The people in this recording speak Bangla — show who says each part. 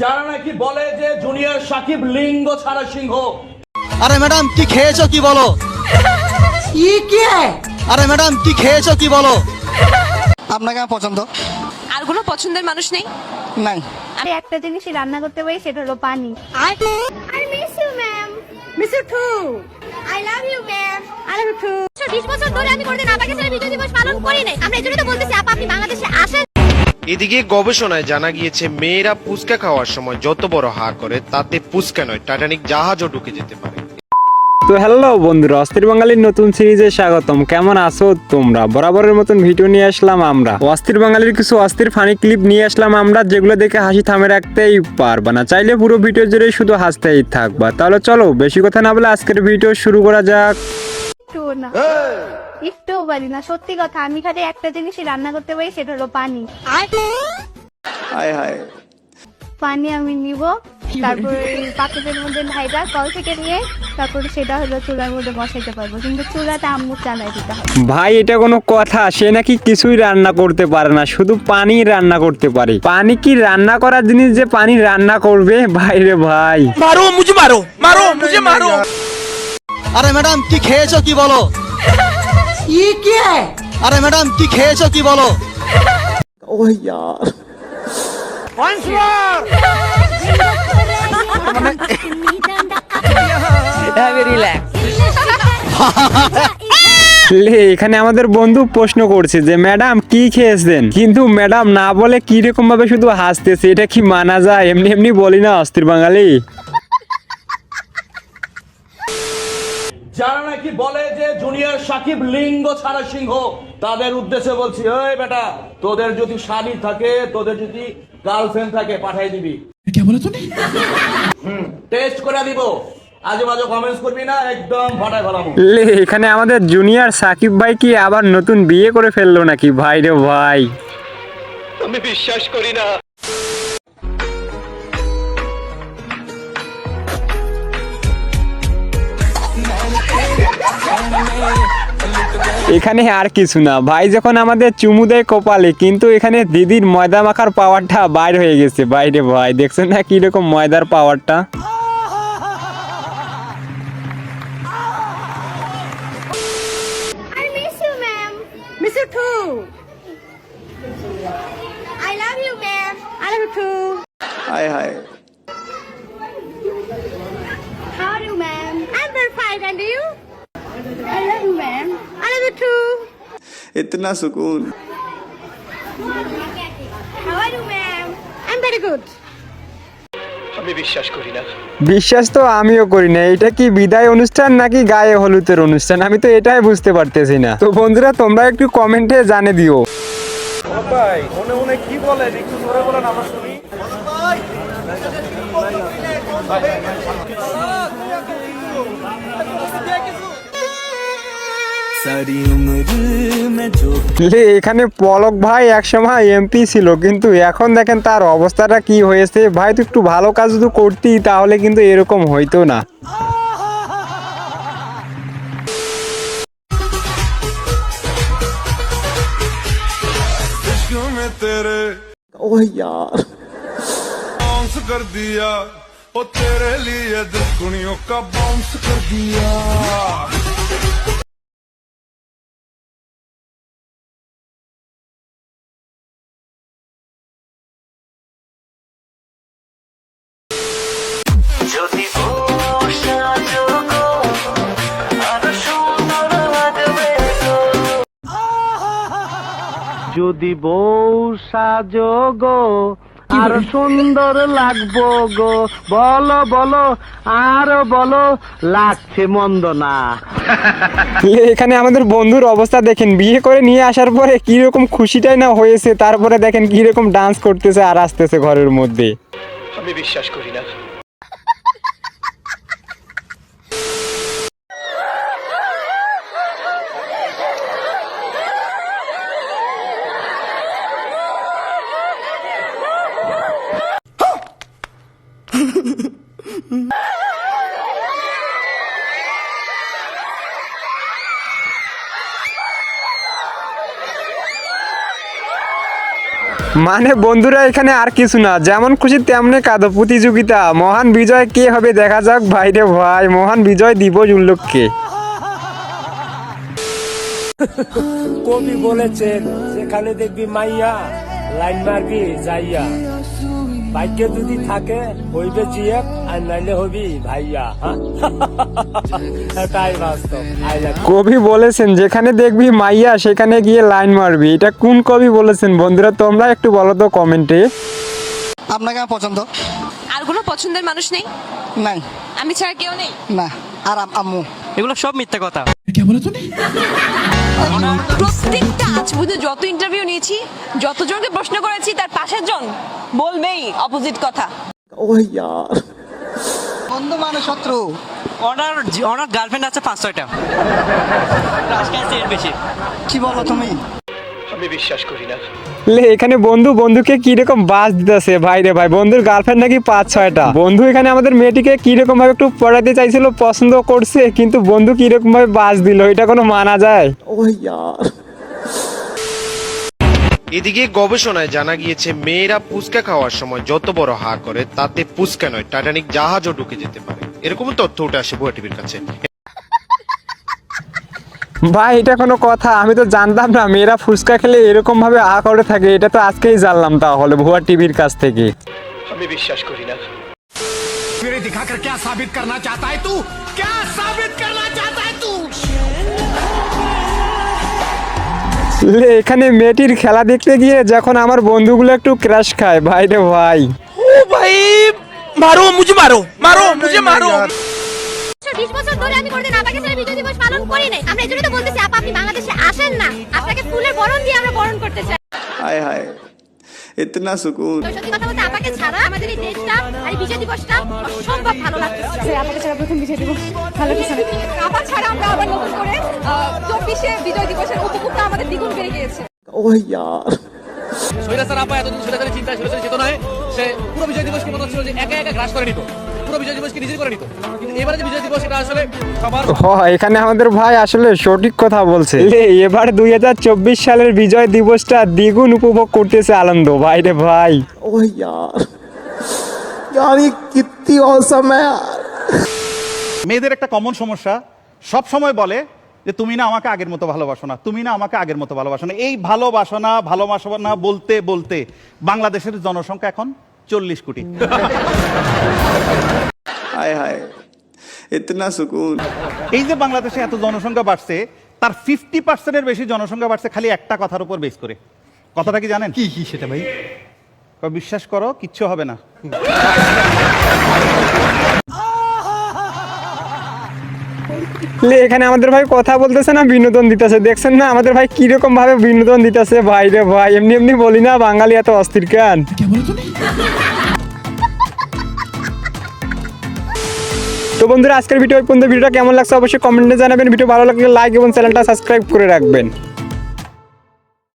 Speaker 1: যারা নাকি বলে যে জুনিয়র সাকিব লিঙ্গ ছাড়া সিংহ।
Speaker 2: আরে ম্যাডাম কি খেয়েছো কি বলো? আরে ম্যাডাম কি খেয়েছো কি বলো? আপনাকে আমার পছন্দ।
Speaker 3: আর কোনো পছন্দের মানুষ নেই?
Speaker 2: নাই।
Speaker 4: আমি একটা জিনিসই রান্না করতে পারি সেটা হলো পানি। I miss you ma'am miss you too I love you ma'am I love you too 20 বছর ধরে আমি কোনদিন আপাকে ছেড়ে বিজয় দিবস পালন করি নাই। আমরা এজন্য তো বলতেছি আপা আপনি বাংলাদেশে আসেন
Speaker 5: এদিকে গবেষণায় জানা গিয়েছে মেয়েরা পুচকা খাওয়ার সময় যত বড় হা করে তাতে পুচকা নয় টাইটানিক জাহাজও ঢুকে যেতে পারে।
Speaker 6: তো হ্যালো বন্ধুরা অস্থির বাঙালির নতুন সিরিজে স্বাগতম। কেমন আছো তোমরা? বরাবরের মতন ভিডিও নিয়ে আসলাম আমরা। অস্থির বাঙালির কিছু অস্থির ফানি ক্লিপ নিয়ে আসলাম আমরা যেগুলো দেখে হাসি থামে রাখতেই পারবা না। চাইলে পুরো ভিডিও জুড়ে শুধু হাসতেই থাকবা। তাহলে চলো বেশি কথা না বলে আজকের ভিডিও শুরু করা যাক।
Speaker 4: না। একটুও পারি না। সত্যি কথা আমি খালি একটা জিনিসই রান্না করতে পারি সেটা হলো পানি।
Speaker 2: হায় হায়।
Speaker 4: পানি আমি নিব তারপরে পাত্রের মধ্যে ঢাইটা কল থেকে নিয়ে তারপরে সেটা হলো চুলার মধ্যে বসাইতে পারব। কিন্তু চুলাতে আম্মু চালাই দিতে হবে।
Speaker 6: ভাই এটা কোনো কথা সে নাকি কিছুই রান্না করতে পারে না শুধু পানি রান্না করতে পারে। পানি কি রান্না করার জিনিস যে পানি রান্না করবে? ভাই রে ভাই।
Speaker 2: আরে ম্যাডাম কি খেয়েছো কি বলো? আরে ম্যাডাম কি খেয়েছো কি বলো?
Speaker 6: লে এখানে আমাদের বন্ধু প্রশ্ন করছে যে ম্যাডাম কি খেয়েছেন? কিন্তু ম্যাডাম না বলে কি রকম ভাবে শুধু হাসতেছে এটা কি মানা যায়? এমনি এমনি বলি না অস্থির বাঙালি।
Speaker 1: যারা নাকি বলে যে জুনিয়র সাকিব লিঙ্গ ছাড়া সিংহ তাদের উদ্দেশ্যে বলছি ওই বেটা তোদের যদি শাড়ি থাকে তোদের যদি গার্লফ্রেন্ড থাকে পাঠাই দিবি। হুম টেস্ট করে দিব। আজে বাজে কমেন্টস করবি না একদম ফাটাই ফেলাবো।
Speaker 6: এখানে আমাদের জুনিয়র সাকিব ভাই কি আবার নতুন বিয়ে করে ফেলল নাকি? ভাই রে ভাই।
Speaker 5: আমি বিশ্বাস করি না।
Speaker 6: এখানে আর কিছু না। ভাই যখন আমাদের চুমু দেয় কপালে কিন্তু এখানে দিদির ময়দা মাখার পাওয়ারটা বাইর হয়ে গেছে। বাইরে ভাই দেখছেন না কীরকম ময়দার পাওয়ারটা
Speaker 4: Hi, hi. I love you too.
Speaker 2: इतना सुकून
Speaker 4: How are you, ma'am? I'm very good.
Speaker 5: আমি বিশ্বাস করি না
Speaker 6: বিশ্বাস তো আমিও করি না এটা কি বিদায় অনুষ্ঠান নাকি গায়ে হলুদের অনুষ্ঠান আমি তো এটাই বুঝতে পারতেছি না তো বন্ধুরা তোমরা একটু কমেন্টে জানে দিও লে এখানে পলক ভাই একসময় এমপি ছিল কিন্তু এখন দেখেন তার অবস্থাটা কি হয়েছে ভাই তো একটু ভালো কাজ যদি করতি তাহলে কিন্তু এরকম হইতো না
Speaker 7: इश्क में तेरे
Speaker 2: ओह यार
Speaker 7: बाउंस कर दिया ओ तेरे लिए दिल कुड़ियों का बाउंस कर दिया
Speaker 8: যদি বউ সাজো গো আর সুন্দর লাগবো গো। বলো বলো আর বলো লাগছে মন্দ না
Speaker 6: এখানে আমাদের বন্ধুর অবস্থা দেখেন বিয়ে করে নিয়ে আসার পরে কীরকম খুশিটাই না হয়েছে তারপরে দেখেন কীরকম ডান্স করতেছে আর আসতেছে ঘরের মধ্যে।
Speaker 5: আমি বিশ্বাস করি না।
Speaker 6: মানে বন্ধুরা, এখানে আর কিছু না। যেমন খুশি, তেমনি কাঁদো। প্রতিযোগিতা। মহান বিজয় কে হবে দেখা যাক ভাইরে ভাই। মহান বিজয় দিব উল্লোককে
Speaker 9: কবি বলেছেন সেখানে দেখবি মাইয়া, লাইন মারবি যাইয়া ভাগ্যে যদি থাকে হইবে জিয়ে আর নাইলে হবি ভাইয়া। হ্যাঁ? বাস্তব।
Speaker 6: কবি বলেছেন যেখানে দেখবি মাইয়া সেখানে গিয়ে লাইন মারবি। এটা কোন কবি বলেছেন? বন্ধুরা তোমরা একটু বলো তো কমেন্টে।
Speaker 2: আপনাকে আমার পছন্দ?
Speaker 3: আর কোনো পছন্দের মানুষ নেই?
Speaker 2: নাই।
Speaker 3: আমি ছাড়া কেউ নেই?
Speaker 2: না। আর আম্মু।
Speaker 8: এগুলো সব মিথ্যা কথা।
Speaker 3: প্রত্যেকটা আজ পর্যন্ত যত ইন্টারভিউ নিয়েছি যতজনকে প্রশ্ন করেছি তার পাশের জন বলবেই অপোজিট কথা।
Speaker 2: বন্ধু মানে শত্রু।
Speaker 8: ওনার ওনার গার্লফ্রেন্ড আছে পাঁচ ছয়টা। বেশি।
Speaker 2: কি বলো তুমি?
Speaker 6: লে এখানে বন্ধু বন্ধুকে কীরকম বাস দিতেছে? ভাই রে ভাই বন্ধুর গার্লফ্রেন্ড নাকি পাঁচ ছয়টা? বন্ধু এখানে আমাদের মেয়েটিকে কীরকম ভাবে একটু পড়াতে চাইছিল পছন্দ করছে কিন্তু বন্ধু কীরকম ভাবে বাস দিল এটা কোনো মানা যায়?
Speaker 5: এদিকে গবেষণায় জানা গিয়েছে মেয়েরা পুচকা খাওয়ার সময় যত বড় হা করে তাতে পুচকা নয় টাইটানিক জাহাজও ঢুকে যেতে পারে। এরকম তথ্য উঠে আসে বুয়া টিভির কাছে।
Speaker 6: ভাই এটা কোনো কথা। আমি তো জানতাম না মেয়েরা ফুচকা খেলে এরকম ভাবে আ করে থাকে এটা তো আজকেই জানলাম তাহলে ভুয়া টিভির কাছ থেকে। লে এখানে মেয়েটির খেলা দেখতে গিয়ে যখন আমার বন্ধুগুলো একটু ক্র্যাশ খায় ভাই রে ভাই।
Speaker 4: আচ্ছা, বিশ বছর ধরে আমি কোনোদিন আপাকে ছেড়ে বিজয় দিবস পালন করি নাই আমরা এই জন্য তো বলতেছি আপা আপনি বাংলাদেশে আসেন না। আপনাকে ফুলের বরণ দিয়ে আমরা বরণ করতে চাই।
Speaker 10: হায় হায় ইতনা
Speaker 4: সুকুন। সত্যি কথা বলতে আপাকে ছাড়া আমাদের এই দেশটা আর বিজয় দিবসটা অসম্ভব ভালো লাগছে। আপাকে ছাড়া প্রথম বিজয় দিবস। ভালো কিছু আপা ছাড়া আমরা আবার নতুন করে চব্বিশে বিজয় দিবসের উপভোগটা আমাদের দ্বিগুণ বেড়ে গিয়েছে।
Speaker 10: ও ইয়ার।
Speaker 1: সৈরা স্যার আপা এতদিন সৈরা চিন্তা সৈরা চেতনায় সে পুরো বিজয় দিবসকে মনে হচ্ছিল যে একা একা গ্রাস করে নিত পুরো বিজয় দিবসকে নিজে করে নিত কিন্তু এবারে যে বিজয় দিবস এটা আসলে সবার
Speaker 6: হ এখানে আমাদের ভাই আসলে সঠিক কথা বলছে লে, এবার দুই সালের বিজয় দিবসটা দ্বিগুণ উপভোগ করতেছে আনন্দ ভাই রে ভাই
Speaker 10: ओह यार यार ये कितनी औसम है यार
Speaker 11: মেয়েদের একটা কমন সমস্যা সব সময় বলে যে তুমি না আমাকে আগের মতো ভালোবাসো না তুমি না আমাকে আগের মতো ভালোবাসো না এই ভালোবাসো না ভালোবাসো না বলতে বলতে বাংলাদেশের জনসংখ্যা এখন চল্লিশ কোটি।
Speaker 10: হায় হায়
Speaker 11: এই যে বাংলাদেশে এত জনসংখ্যা বাড়ছে তার ফিফটি পার্সেন্টের বেশি জনসংখ্যা বাড়ছে খালি একটা কথার উপর বেস করে। কথাটা কি জানেন? কি কি সেটা ভাই? বিশ্বাস করো কিচ্ছু হবে না।
Speaker 6: এখানে আমাদের ভাই কথা বলতেছে না বিনোদন দিতেছে। দেখছেন না আমাদের ভাই কীরকম ভাবে বিনোদন দিতেছে? ভাই রে ভাই এমনি এমনি বলি না বাঙালি এত অস্থির কেন? তো বন্ধুরা আজকের ভিডিও পর্যন্ত। ভিডিওটা কেমন লাগছে অবশ্যই কমেন্টে জানাবেন। ভিডিও ভালো লাগলে লাইক এবং চ্যানেলটা সাবস্ক্রাইব করে রাখবেন।